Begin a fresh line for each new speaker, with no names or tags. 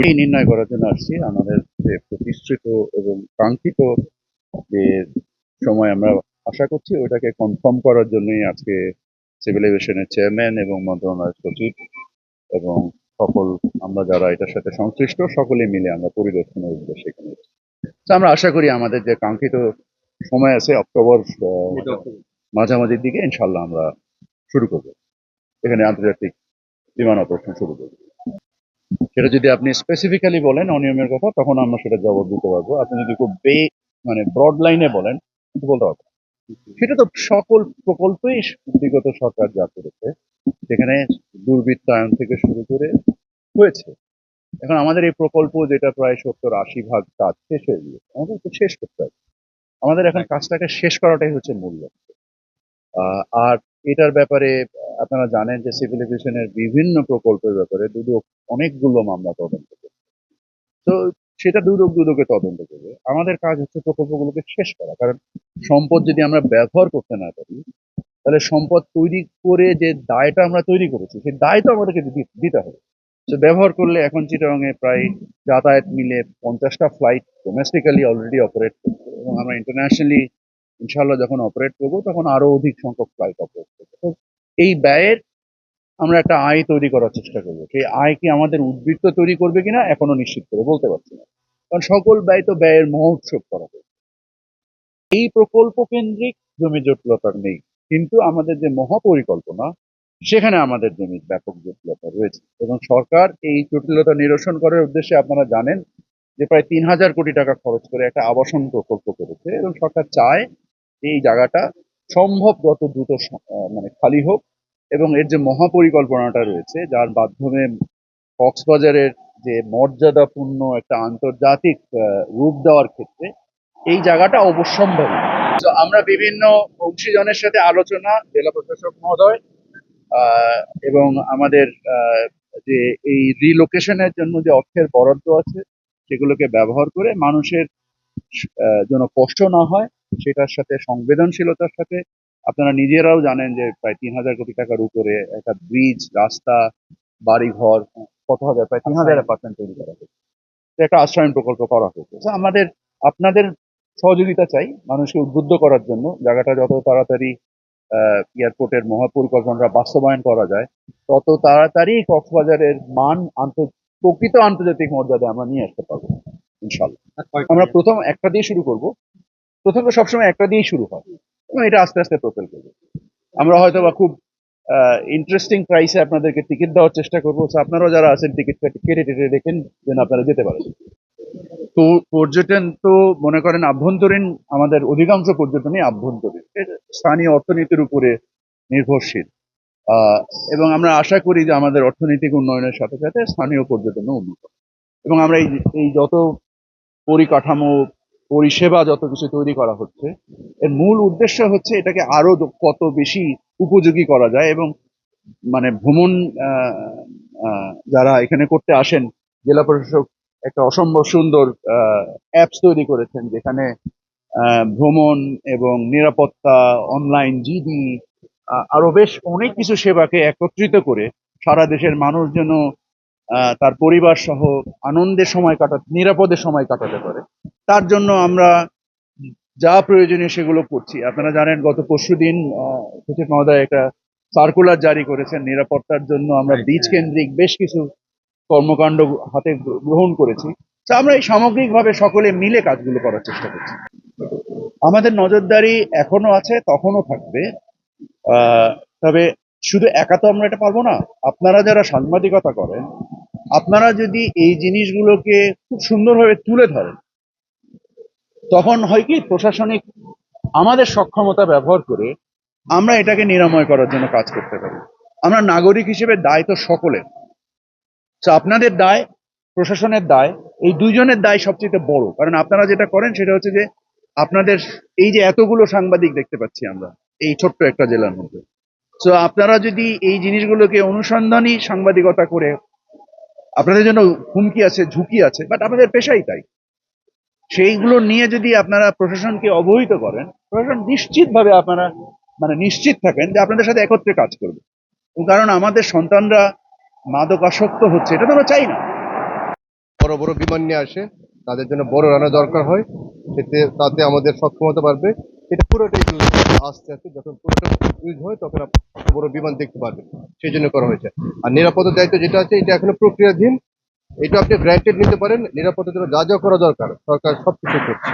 এই নির্ণয় করার জন্য আসছি। আমাদের যে প্রতিষ্ঠিত এবং কাঙ্ক্ষিত যে সময় আমরা আশা করছি ওটাকে কনফার্ম করার জন্যই আজকে সিভিল এভিয়েশনের চেয়ারম্যান এবং মন্ত্রণালয়ের সচিব এবং সকল আমরা যারা এটার সাথে সংশ্লিষ্ট সকলে মিলে আমরা পরিদর্শনের উদ্দেশ্যে এখানে তো আমরা আশা করি আমাদের যে কাঙ্ক্ষিত সময় আছে অক্টোবর মাঝামাঝির দিকে ইনশাল্লাহ আমরা শুরু করব। এখানে আন্তর্জাতিক বিমান অপারেশন শুরু করব। সেটা যদি আপনি স্পেসিফিক্যালি বলেন অনিয়মের কথা তখন আমরা সেটা জবাব দিতে পারব। আপনি যদি খুব বে মানে ব্রড লাইনে বলেন কিন্তু বলতে পারব সেটা তো সকল প্রকল্পই বিগত সরকার যা করেছে সেখানে দুর্বৃত্তায়ন থেকে শুরু করে হয়েছে। এখন আমাদের এই প্রকল্প যেটা প্রায় সত্তর আশি ভাগ কাজ শেষ হয়ে গিয়েছে আমাদের তো শেষ করতে হবে। আমাদের এখন কাজটাকে শেষ করাটাই হচ্ছে মূল লক্ষ্য। আহ, আর এটার ব্যাপারে আপনারা জানেন যে সিভিল এভিয়েশনের বিভিন্ন প্রকল্পের ব্যাপারে দুদক অনেকগুলো মামলা তদন্ত করছে তো সেটা দুদক দুদকে তদন্ত করবে। আমাদের কাজ হচ্ছে প্রকল্পগুলোকে শেষ করা। কারণ সম্পদ যদি আমরা ব্যবহার করতে না পারি, তাহলে সম্পদ তৈরি করে যে দায়টা আমরা তৈরি করেছি, সেই দায় তো আমাদেরকে দিতে হবে। তো ব্যবহার করলে এখন চিটাগাংয়ে প্রায় যাতায়াত মিলে পঞ্চাশটা ফ্লাইট ডোমেস্টিক্যালি অলরেডি অপারেট করছে এবং আমরা ইন্টারন্যাশনালি ইনশাল্লাহ যখন অপারেট করব, তখন আরও অধিক সংখ্যক ফ্লাইট অপারেট করব। এই ব্যয়ের আমরা একটা আয় তৈরি করার চেষ্টা করব। সেই আয় কি আমাদের উদ্বৃত্ত তৈরি করবে কিনা এখনও নিশ্চিত করে বলতে পারছি না। কারণ সকল ব্যয় তো ব্যয়ের মহোৎসব করা হবে এই প্রকল্প কেন্দ্রিক জমি জটিলতা নেই। কিন্তু আমাদের যে মহাপরিকল্পনা, সেখানে আমাদের জমির ব্যাপক জটিলতা রয়েছে। এবং সরকার এই জটিলতা নিরসন করার উদ্দেশ্যে আপনারা জানেন যে প্রায় তিন হাজার কোটি টাকা খরচ করে একটা আবাসন প্রকল্প করেছে এবং সরকার চায় এই জায়গাটা সম্ভব যত দ্রুত মানে খালি হোক এবং এর যে মহাপরিকল্পনাটা রয়েছে, যার মাধ্যমে কক্সবাজারের যে মর্যাদাপূর্ণ একটা আন্তর্জাতিক রূপ দেওয়ার ক্ষেত্রে এই জায়গাটা অবশ্যম্ভাবী তো আমরা বিভিন্ন অংশীজনের সাথে আলোচনা, জেলা প্রশাসক মহোদয় এবং আমাদের যে এই রিলোকেশনের জন্য যে অর্থের বরাদ্দ আছে, সেগুলোকে ব্যবহার করে মানুষের যেন কষ্ট না হয়, সেটার সাথে, সংবেদনশীলতার সাথে আপনারা নিজেরাও জানেন যে প্রায় তিন হাজার কোটি টাকার উপরে একটা ব্রিজ রাস্তা বাড়িঘর কত হাজার প্রায় তিন হাজার অ্যাপার্টমেন্ট তৈরি করা হয়েছে। একটা আশ্রয়ণ প্রকল্প করা হয়েছে। আমাদের আপনাদের সহযোগিতা চাই মানুষকে উদ্বুদ্ধ করার জন্য। জায়গাটা যত তাড়াতাড়ি এয়ারপোর্টের মহাপরিকল্পনাটা বাস্তবায়ন করা যায় তত তাড়াতাড়ি কক্সবাজারের মান আন্ত প্রকৃত আন্তর্জাতিক মর্যাদা আমরা নিয়ে আসতে পারব ইনশাল্লাহ আমরা প্রথম একটা দিয়ে শুরু করব। প্রথম তো সবসময় একটা দিয়েই শুরু হয়। এবং এটা আস্তে আস্তে প্রোপেল করব। আমরা হয়তো বা খুব ইন্টারেস্টিং প্রাইসে আপনাদেরকে টিকিট দেওয়ার চেষ্টা করব। আপনারাও যারা আছেন টিকিটটা কেটে টেটে রেখেন যেন আপনারা যেতে পারেন। তো, পর্যটন তো মনে করেন আভ্যন্তরীণ, আমাদের অধিকাংশ পর্যটনই আভ্যন্তরীণ। স্থানীয় অর্থনীতির উপরে নির্ভরশীল। এবং আমরা আশা করি যে আমাদের অর্থনৈতিক উন্নয়নের সাথে সাথে স্থানীয় পর্যটনও উন্নত। এবং আমরা এই এই যত পরিকাঠামো পরিষেবা যত কিছু তৈরি করা হচ্ছে, এর মূল উদ্দেশ্য হচ্ছে এটাকে আরও কত বেশি উপযোগী করা যায় এবং মানে ভ্রমণ যারা এখানে করতে আসেন, জেলা প্রশাসক একটা অসম্ভব সুন্দর অ্যাপস তৈরি করেছেন যেখানে ভ্রমণ এবং নিরাপত্তা অনলাইন জিডি আরও বেশ অনেক কিছু সেবাকে একত্রিত করে সারা দেশের মানুষ যেন তার পরিবার সহ আনন্দের সময় কাটাতে নিরাপদে সময় কাটাতে পারে। তার জন্য আমরা যা প্রয়োজনীয় সেগুলো করছি। আপনারা জানেন গত পরশু দিন সচিব মহোদয় একটা সার্কুলার জারি করেছেন নিরাপত্তার জন্য আমরা বীজ কেন্দ্রিক বেশ কিছু কর্মকাণ্ড হাতে গ্রহণ করেছি। তো আমরা এই সামগ্রিকভাবে সকলে মিলে কাজগুলো করার চেষ্টা করছি। আমাদের নজরদারি এখনও আছে তখনও থাকবে। আহ, তবে শুধু একা তো আমরা এটা পারব না। আপনারা যারা সাংবাদিকতা করেন আপনারা যদি এই জিনিসগুলোকে খুব সুন্দরভাবে তুলে ধরেন, তখন হয় কি, প্রশাসনিক আমাদের সক্ষমতা ব্যবহার করে আমরা এটাকে নিরাময় করার জন্য কাজ করতে পারি। আমরা নাগরিক হিসেবে দায় তো সকলের। তো আপনাদের দায়, প্রশাসনের দায়, এই দুইজনের দায় সবচেয়ে বড়। কারণ আপনারা যেটা করেন সেটা হচ্ছে যে, আপনাদের এই যে এতগুলো সাংবাদিক দেখতে পাচ্ছি আমরা, এই ছোট্ট একটা জেলার মধ্যে। তো আপনারা যদি এই জিনিসগুলোকে অনুসন্ধানী সাংবাদিকতা করে আপনাদের জন্য হুমকি আছে, ঝুঁকি আছে বাট আপনাদের পেশাই তাই। সেইগুলো নিয়ে যদি আপনারা প্রশাসনকে অবহিত করেন, প্রশাসন নিশ্চিতভাবে আপনারা মানে নিশ্চিত থাকেন যে আপনাদের সাথে একত্রে কাজ করবে। কারণ আমাদের সন্তানরা মাদকাসক্ত হচ্ছে, এটা তো আমরা চাই না।
বড় বড় বিমান নিয়ে আসে, তাদের জন্য বড় রানা দরকার হয় এতে তাতে আমাদের সক্ষমতা বাড়বে। এটা পুরোটাই আস্তে আস্তে যখন পুরোটা ইউজ হয়, তখন বড় বিমান দেখতে পারবেন। সেই জন্য করা হয়েছে। আর নিরাপত্তার দায়িত্ব যেটা আছে, এটা এখনও প্রক্রিয়াধীন। এটা আপনি গ্রান্টেড নিতে পারেন। নিরাপত্তার জন্য যা যা করা দরকার, সরকার সবকিছু করছে।